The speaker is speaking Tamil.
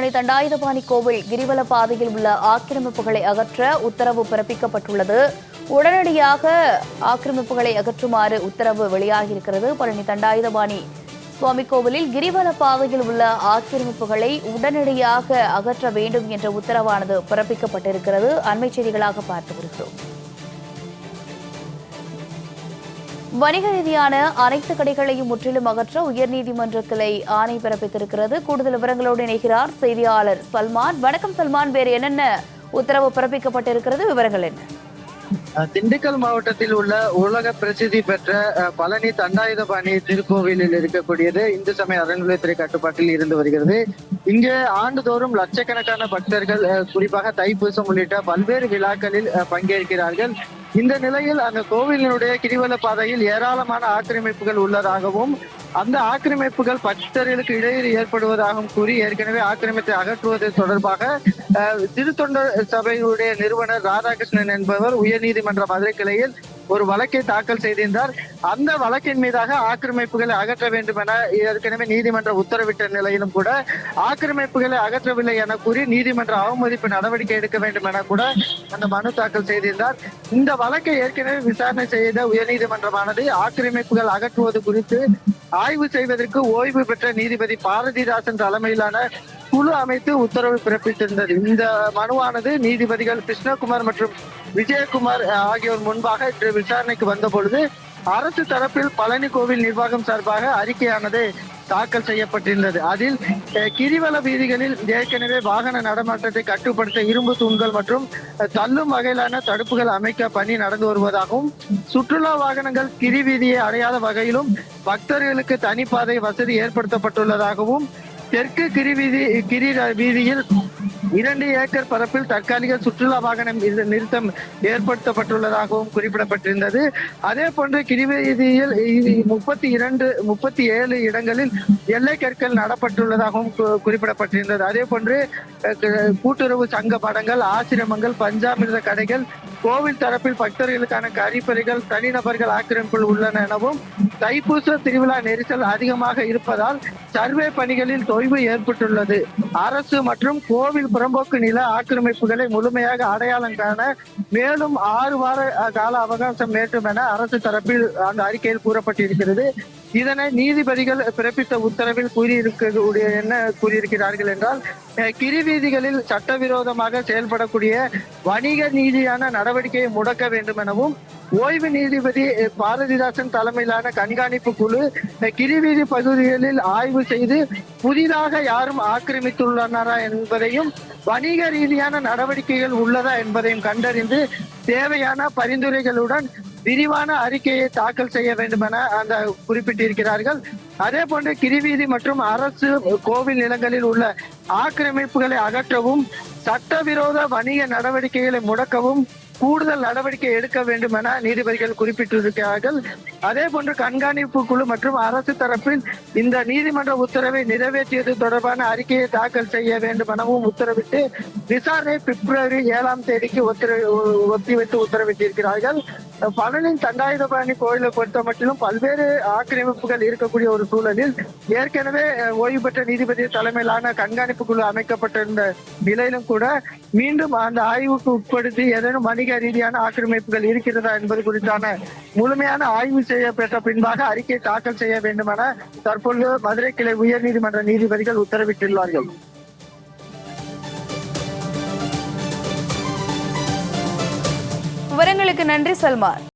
பழனி தண்டாயுதபாணி கோவில் கிரிவல பாதையில் உள்ள ஆக்கிரமிப்புகளை அகற்ற உத்தரவு பிறப்பிக்கப்பட்டுள்ளது. உடனடியாக ஆக்கிரமிப்புகளை அகற்றுமாறு உத்தரவு வெளியாகியிருக்கிறது. பழனி தண்டாயுதபாணி சுவாமி கோவிலில் கிரிவல பாதையில் உள்ள ஆக்கிரமிப்புகளை உடனடியாக அகற்ற வேண்டும் என்ற உத்தரவானது பிறப்பிக்கப்பட்டிருக்கிறது. அண்மை செய்திகளாக பார்த்து வருகிறோம் வணிக ரீதியான அனைத்து கடைகளையும் முற்றிலும் அகற்ற உயர்நீதிமன்ற கிளை ஆணை பிறப்பித்திருக்கிறது. கூடுதல் விவரங்களோடு இணைகிறார் செய்தியாளர் சல்மான். வணக்கம் சல்மான். வேறு என்னென்ன உத்தரவு பிறப்பிக்கப்பட்டிருக்கிறது? விவரங்கள் என்ன? திண்டுக்கல் மாவட்டத்தில் உள்ள உலக பிரசித்தி பெற்ற பழனி தண்டாயுதபாணி திருக்கோவிலில் இருக்கக்கூடியது இந்து சமய அறநிலையத்துறை கட்டுப்பாட்டில் இருந்து வருகிறது. இங்கு ஆண்டுதோறும் லட்சக்கணக்கான பக்தர்கள் அஹ், குறிப்பாக தைப்பூசம் உள்ளிட்ட பல்வேறு விழாக்களில் அஹ், பங்கேற்கிறார்கள். இந்த நிலையில் அந்த கோவிலினுடைய கிரிவல பாதையில் ஏராளமான ஆக்கிரமிப்புகள் உள்ளதாகவும் அந்த ஆக்கிரமிப்புகள் பக்தர்களுக்கு இடையூறு ஏற்படுவதாகவும் கூறி ஏற்கனவே ஆக்கிரமித்தை அகற்றுவது தொடர்பாக திருத்தொண்டர் சபையுடைய நிறுவனர் ராதாகிருஷ்ணன் என்பவர் உயர்நீதிமன்ற மதுரை கிளையில் ஒரு வழக்கை தாக்கல் செய்திருந்தார் அந்த வழக்கின் மீதாக ஆக்கிரமிப்புகளை அகற்ற வேண்டும் என ஏற்கனவே நீதிமன்றம் உத்தரவிட்ட நிலையிலும் கூட ஆக்கிரமிப்புகளை அகற்றவில்லை என கூறி நீதிமன்ற அவமதிப்பு நடவடிக்கை எடுக்க வேண்டும் என கூட அந்த மனு தாக்கல் செய்திருந்தார். இந்த வழக்கை ஏற்கனவே விசாரணை செய்த உயர்நீதிமன்றமானது ஆக்கிரமிப்புகள் அகற்றுவது குறித்து ஆய்வு செய்வதற்கு ஓய்வு பெற்ற நீதிபதி பாரதிதாசன் தலைமையிலான குழு அமைத்து உத்தரவு பிறப்பித்திருந்தது. இந்த மனுவானது நீதிபதிகள் கிருஷ்ணகுமார் மற்றும் விஜயகுமார் ஆகியோர் முன்பாக இன்று விசாரணைக்கு வந்த பொழுது அரசு தரப்பில் பழனி கோவில் நிர்வாகம் சார்பாக அறிக்கையானது தாக்கல் செய்யப்பட்டிருந்தது. அதில் கிரிவல வீதிகளில் ஏற்கனவே வாகன நடமாட்டத்தை கட்டுப்படுத்த இரும்பு தூண்கள் மற்றும் தள்ளும் வகையிலான தடுப்புகள் அமைக்க பணி நடந்து வருவதாகவும் சுற்றுலா வாகனங்கள் கிரி வீதியை அடையாத வகையிலும் பக்தர்களுக்கு தனிப்பாதை வசதி ஏற்படுத்தப்பட்டுள்ளதாகவும் தெற்கு கிரி வீதி கிரி வீதியில் இரண்டு ஏக்கர் பரப்பில் தற்காலிக சுற்றுலா வாகனம் நிறுத்தம் ஏற்படுத்தப்பட்டுள்ளதாகவும் குறிப்பிடப்பட்டிருந்தது. அதே போன்று கிரிவீதியில் முப்பத்தி இரண்டு முப்பத்தி ஏழு இடங்களில் எல்லை கற்கள் நடப்பட்டுள்ளதாகவும் கு- குறிப்பிடப்பட்டிருந்தது. அதே போன்று கூட்டுறவு சங்க படங்கள் ஆசிரமங்கள் பஞ்சாமிர்த கடைகள் கோவில் தரப்பில் பக்தர்களுக்கான கழிப்பறைகள் தனிநபர்கள் ஆக்கிரமிப்பில் உள்ளன எனவும் தைப்பூச திருவிழா நெரிசல் அதிகமாக இருப்பதால் சர்வே பணிகளில் தொய்வு ஏற்பட்டுள்ளது. அரசு மற்றும் கோவில் புறம்போக்கு நில ஆக்கிரமிப்புகளை முழுமையாக அடையாளம் காண மேலும் ஆறு வார கால அவகாசம் வேண்டும் என அரசு தரப்பில் அந்த அறிக்கையில் கூறப்பட்டிருக்கிறது. இதனை நீதிபதிகள் பிறப்பித்த உத்தரவில் கூறியிருக்கக்கூடிய என்ன கூறியிருக்கிறார்கள் என்றால் கிரிவீதிகளில் சட்டவிரோதமாக செயல்படக்கூடிய வணிக நீதியான நடவடிக்கையை முடக்க வேண்டும் எனவும் ஓய்வு நீதிபதி பாரதிதாசன் தலைமையிலான கண்காணிப்பு குழு கிரிவீதி பகுதிகளில் ஆய்வு செய்து புதிதாக யாரும் ஆக்கிரமித்துள்ளனரா என்பதையும் வணிக ரீதியான நடவடிக்கைகள் உள்ளதா என்பதையும் கண்டறிந்து தேவையான பரிந்துரைகளுடன் விரிவான அறிக்கையை தாக்கல் செய்ய வேண்டும் என அந்த குறிப்பிட்டிருக்கிறார்கள். அதே போன்று கிரிவீதி மற்றும் அரசு கோவில் நிலங்களில் உள்ள ஆக்கிரமிப்புகளை அகற்றவும் சட்டவிரோத வணிக நடவடிக்கைகளை முடக்கவும் கூடுதல் நடவடிக்கை எடுக்க வேண்டும் என நீதிபதிகள் குறிப்பிட்டிருக்கிறார்கள். அதே போன்று கண்காணிப்பு குழு மற்றும் அரசு தரப்பில் இந்த நீதிமன்ற உத்தரவை நிறைவேற்றியது தொடர்பான அறிக்கையை தாக்கல் செய்ய வேண்டும் எனவும் உத்தரவிட்டு விசாரணை பிப்ரவரி ஏழாம் தேதிக்கு உத்தரவு ஒத்திவைத்து உத்தரவிட்டிருக்கிறார்கள். பழனி தண்டாயுதபாணி கோயிலை பொறுத்த மட்டிலும் பல்வேறு ஆக்கிரமிப்புகள் இருக்கக்கூடிய ஒரு சூழலில் ஏற்கனவே ஓய்வு பெற்ற நீதிபதி தலைமையிலான கண்காணிப்பு குழு அமைக்கப்பட்டிருந்த நிலையிலும் கூட மீண்டும் அந்த ஆய்வுக்கு உட்படுத்தி ஏதேனும் வணிக ரீதியான ஆக்கிரமிப்புகள் இருக்கிறதா என்பது குறித்தான முழுமையான ஆய்வு செய்யப்பட்ட பின்பாக அறிக்கை தாக்கல் செய்ய வேண்டும் என தற்பொழுது மதுரை கிளை உயர்நீதிமன்ற நீதிபதிகள் உத்தரவிட்டுள்ளார்கள். விவரங்களுக்கு நன்றி சல்மான்.